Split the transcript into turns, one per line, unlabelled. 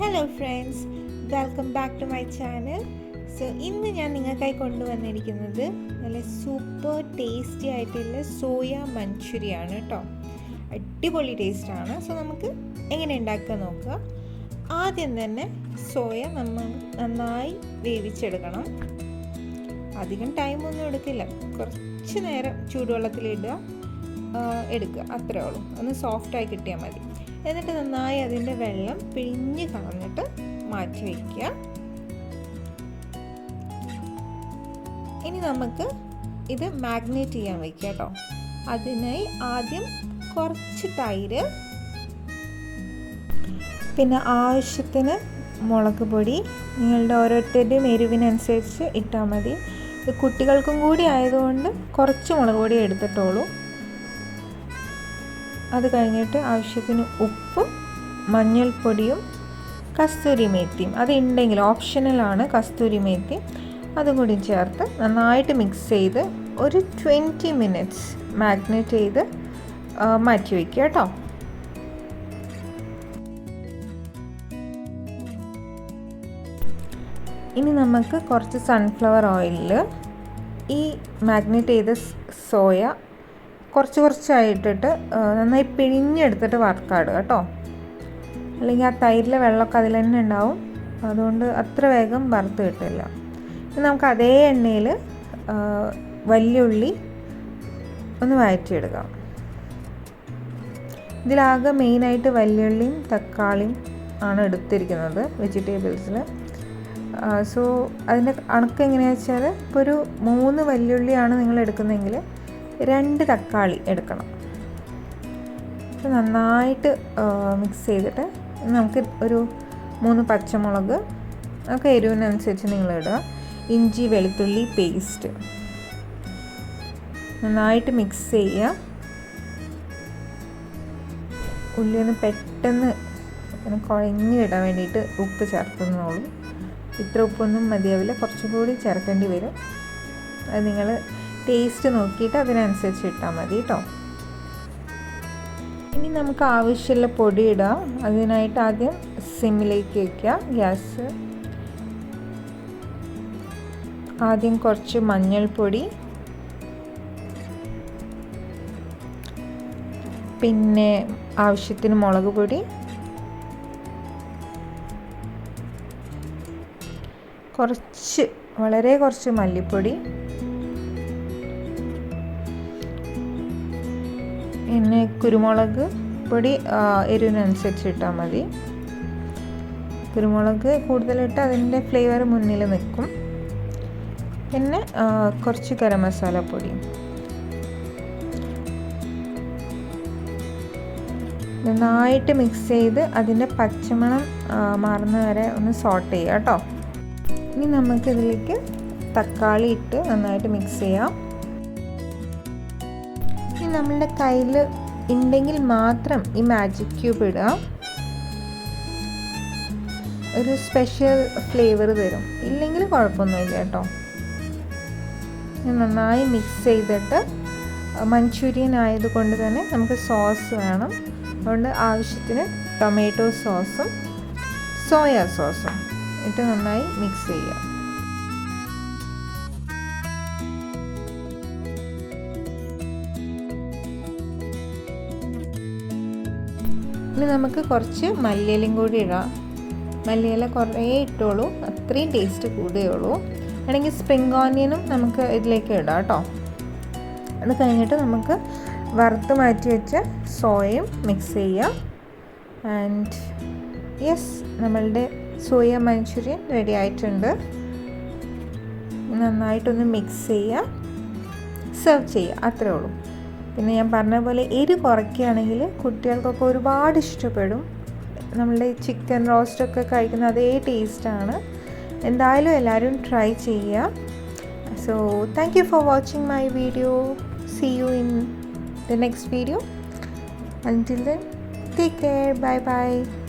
Hello friends welcome back to my channel so ഇന്ന് ഞാൻ നിങ്ങൾക്കായി കൊണ്ടുവന്നിരിക്കുന്നത് നല്ല സൂപ്പർ ടേസ്റ്റി ആയിട്ടുള്ള സോയ മഞ്ചൂരിയാണ് കേട്ടോ അടിപൊളി ടേസ്റ്റാണ് സോ നമുക്ക് എങ്ങനെ ഉണ്ടാക്കുക നോക്കുക ആദ്യം തന്നെ സോയ നമ്മൾ നന്നായി വേവിച്ചെടുക്കണം. അധികം ടൈമൊന്നും എടുക്കില്ല കുറച്ച് നേരം ചൂടുവെള്ളത്തിലിടുക എടുക്കുക. അത്രേ ഉള്ളൂ. ഒന്ന് സോഫ്റ്റായി കിട്ടിയാൽ മതി. എന്നിട്ട് നന്നായി അതിന്റെ വെള്ളം പിഴിഞ്ഞ് കളഞ്ഞിട്ട് മാറ്റി വയ്ക്കുക. ഇനി നമുക്ക് ഇത് മാഗ്നേറ്റ് ചെയ്യാൻ വയ്ക്കുക കേട്ടോ. അതിനായി ആദ്യം കുറച്ച് തൈര് പിന്നെ ആവശ്യത്തിന് മുളക് പൊടി നിങ്ങളുടെ ഓരോരുത്തരുടെയും എരിവിനനുസരിച്ച് ഇട്ടാൽ മതി. ഇത് കുട്ടികൾക്കും കൂടി ആയതുകൊണ്ട് കുറച്ച് മുളക് പൊടി എടുത്തിട്ടുള്ളൂ. അത് കഴിഞ്ഞിട്ട് ആവശ്യത്തിന് ഉപ്പും മഞ്ഞൾപ്പൊടിയും കസ്തൂരി മേത്തിയും. അത് ഉണ്ടെങ്കിൽ ഓപ്ഷണലാണ് കസ്തൂരി മേത്തി അതും കൂടി ചേർത്ത് നന്നായിട്ട് മിക്സ് ചെയ്ത് ഒരു ട്വന്റി മിനിറ്റ്സ് മാഗ്നേറ്റ് ചെയ്ത് മാറ്റി വയ്ക്കുക കേട്ടോ. ഇനി നമുക്ക് കുറച്ച് സൺഫ്ലവർ ഓയിലിൽ ഈ മാഗ്നേറ്റ് ചെയ്ത സോയ കുറച്ച് കുറച്ചായിട്ടിട്ട് നന്നായി പിഴിഞ്ഞെടുത്തിട്ട് വറുക്കാടുക കേട്ടോ. അല്ലെങ്കിൽ ആ തൈരിലെ വെള്ളമൊക്കെ അതിൽ തന്നെ ഉണ്ടാവും. അതുകൊണ്ട് അത്ര വേഗം വറുത്ത് കിട്ടില്ല. നമുക്ക് അതേ എണ്ണയിൽ വലിയുള്ളി ഒന്ന് വഴറ്റിയെടുക്കാം. ഇതിലാകെ മെയിനായിട്ട് വലിയുള്ളിയും തക്കാളിയും ആണ് എടുത്തിരിക്കുന്നത് വെജിറ്റബിൾസിൽ. സോ അതിന്റെ കണക്ക് എങ്ങനെയാണെന്ന് വെച്ചാൽ ഇപ്പോൾ ഒരു മൂന്ന് വലിയുള്ളിയാണ് നിങ്ങൾ എടുക്കുന്നതെങ്കിൽ രണ്ട് തക്കാളി എടുക്കണം. നന്നായിട്ട് മിക്സ് ചെയ്തിട്ട് നമുക്ക് ഒരു മൂന്ന് പച്ചമുളക് ഒക്കെ എരിവിനനുസരിച്ച് നിങ്ങൾ ഇടുക. ഇഞ്ചി വെളുത്തുള്ളി പേസ്റ്റ് നന്നായിട്ട് മിക്സ് ചെയ്യുക. ഉള്ളി ഒന്ന് പെട്ടെന്ന് കുഴഞ്ഞ് ഇടാൻ വേണ്ടിയിട്ട് ഉപ്പ് ചേർത്തുന്നോളൂ ഇത്ര ഉപ്പൊന്നും മതിയാവില്ല. കുറച്ചും കൂടി ചേർക്കേണ്ടി വരും. അത് നിങ്ങൾ ടേസ്റ്റ് നോക്കിയിട്ട് അതിനനുസരിച്ച് ഇട്ടാൽ മതി കേട്ടോ ഇനി നമുക്ക് ആവശ്യമുള്ള പൊടി ഇടാം. അതിനായിട്ട് ആദ്യം സിമ്മിലേക്ക് വയ്ക്കുക ഗ്യാസ്. ആദ്യം കുറച്ച് മഞ്ഞൾപ്പൊടി. പിന്നെ ആവശ്യത്തിന് മുളക് പൊടി. കുറച്ച് വളരെ കുറച്ച് മല്ലിപ്പൊടി. പിന്നെ കുരുമുളക് പൊടി എരിവിനനുസരിച്ച് ഇട്ടാൽ മതി. കുരുമുളക് കൂടുതലിട്ട് അതിന്റെ ഫ്ലേവർ മുന്നിൽ നിൽക്കും. പിന്നെ കുറച്ച് ഗരം മസാല പൊടി. നന്നായിട്ട് മിക്സ് ചെയ്ത് അതിന്റെ പച്ചമണം മാറുന്ന വരെ ഒന്ന് സോട്ട് ചെയ്യാം കേട്ടോ. ഇനി നമുക്കിതിലേക്ക് തക്കാളി ഇട്ട് നന്നായിട്ട് മിക്സ് ചെയ്യാം. നമ്മളുടെ കയ്യിൽ ഉണ്ടെങ്കിൽ മാത്രം ഈ മാജിക് ക്യൂബ് ഇടുക. ഒരു സ്പെഷ്യൽ ഫ്ലേവർ തരും. ഇല്ലെങ്കിൽ കുഴപ്പമൊന്നുമില്ല കേട്ടോ. നന്നായി മിക്സ് ചെയ്തിട്ട് മഞ്ചൂരിയൻ ആയതുകൊണ്ട് തന്നെ നമുക്ക് സോസ് വേണം. അതുകൊണ്ട് ആവശ്യത്തിന് ടൊമാറ്റോ സോസും സോയ സോസും ഇട്ട് നന്നായി മിക്സ് ചെയ്യുക. ഇനി നമുക്ക് കുറച്ച് മല്ലിയിലും കൂടി ഇടാം. മല്ലിയില കുറേ ഇട്ടോളൂ. അത്രയും ടേസ്റ്റ് കൂടുകയുള്ളൂ അല്ലെങ്കിൽ സ്പ്രിങ് ഓനിയനും നമുക്ക് ഇതിലേക്ക് ഇടാം കേട്ടോ. അത് കഴിഞ്ഞിട്ട് നമുക്ക് വറുത്ത് മാറ്റി വെച്ച സോയയും മിക്സ് ചെയ്യാം. ആൻഡ് യെസ് നമ്മളുടെ സോയ മഞ്ചൂരിയൻ റെഡി ആയിട്ടുണ്ട്. നന്നായിട്ടൊന്ന് മിക്സ് ചെയ്യുക സെർവ് ചെയ്യുക അത്രേ ഉള്ളൂ. പിന്നെ ഞാൻ പറഞ്ഞ പോലെ എരി കുറയ്ക്കുകയാണെങ്കിൽ കുട്ടികൾക്കൊക്കെ ഒരുപാട് ഇഷ്ടപ്പെടും. നമ്മളുടെ ചിക്കൻ റോസ്റ്റൊക്കെ കഴിക്കുന്ന അതേ ടേസ്റ്റാണ് എന്തായാലും എല്ലാവരും ട്രൈ ചെയ്യുക. So thank you for watching my video see you in the next video until then take care bye bye.